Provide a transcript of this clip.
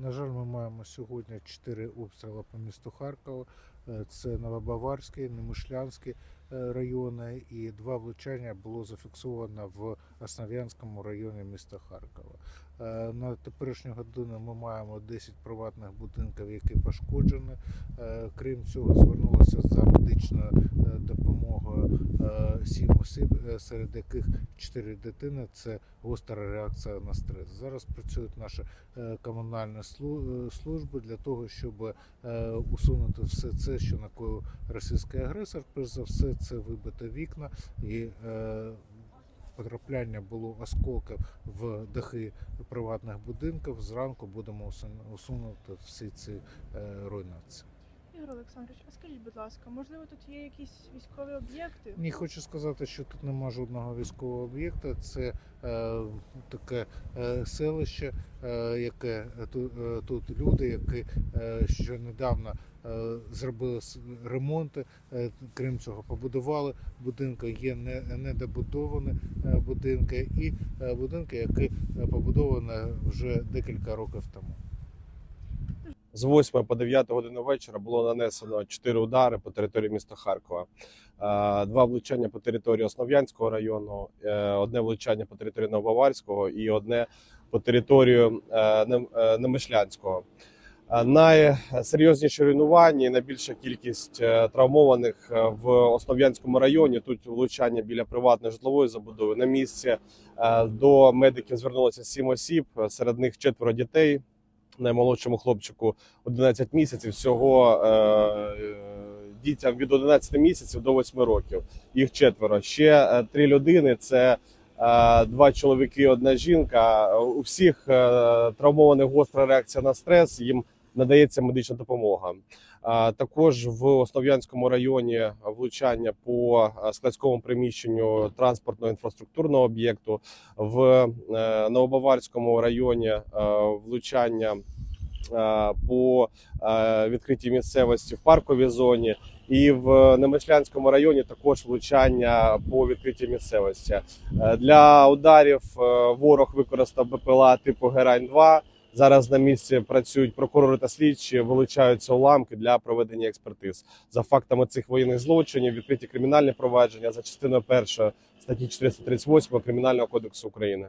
На жаль, ми маємо сьогодні чотири обстріли по місту Харкова. Е, Це Новобаварський, Немишлянський е, райони і два влучання було зафіксовано в Основ'янському районі міста Харкова. Е, На теперішню годину ми маємо 10 приватних будинків, які пошкоджені. Крім цього, звернулося за медичною допомогою сім осіб, серед яких 4 дитини. Це гостра реакція на стрес. Зараз працюють наші комунальні служби для того, щоб усунути все це, що накоїв російський агресор. Перш за все, це вибити вікна і е, потрапляння було осколків в дахи приватних будинків. Зранку будемо усун- усунути всі ці е, руйнації. Ігор Олександрович, а скажіть, будь ласка, можливо, тут є якісь військові об'єкти? Ні, хочу сказати, що тут немає жодного військового об'єкта. Це е, таке е, селище, е, яке тут, е, тут люди, які е, ще недавно зробили с- ремонти. Е, крім цього, побудували будинки. Є не, недобудовані е, будинки і е, будинки, які е, побудовані вже декілька років тому. З 8 по 9 годину вечора було нанесено 4 удари по території міста Харкова. Е, Два влучання по території Основ'янського району, е, одне влучання по території Новобаварського і одне по територію е, е, Немишлянського. Е, Найсерйозніші руйнування і найбільша кількість е, травмованих е, в Основ'янському районі. Тут влучання біля приватної житлової забудови. На місці до медиків звернулося 7 осіб, серед них четверо дітей наймолодшому хлопчику 11 місяців. Всього дітям від 11 місяців до 8 років. Їх четверо. Ще три людини. Це два чоловіки, одна жінка. У всіх травмованих гостра реакція на стрес. Їм надається медична допомога. Також в Основ'янському районі влучання по складському приміщенню транспортно інфраструктурного об'єкту, в е, Новобаварському районі е, влучання е, по відкритій місцевості в парковій зоні, і в Немишлянському районі також влучання по відкритій місцевості. Для ударів ворог використав БПЛА типу Герань 2 Зараз на місці працюють прокурори та слідчі, вилучаються уламки для проведення експертиз. За фактами цих воєнних злочинів відкриті кримінальні провадження за частиною першої статті 438 Кримінального кодексу України.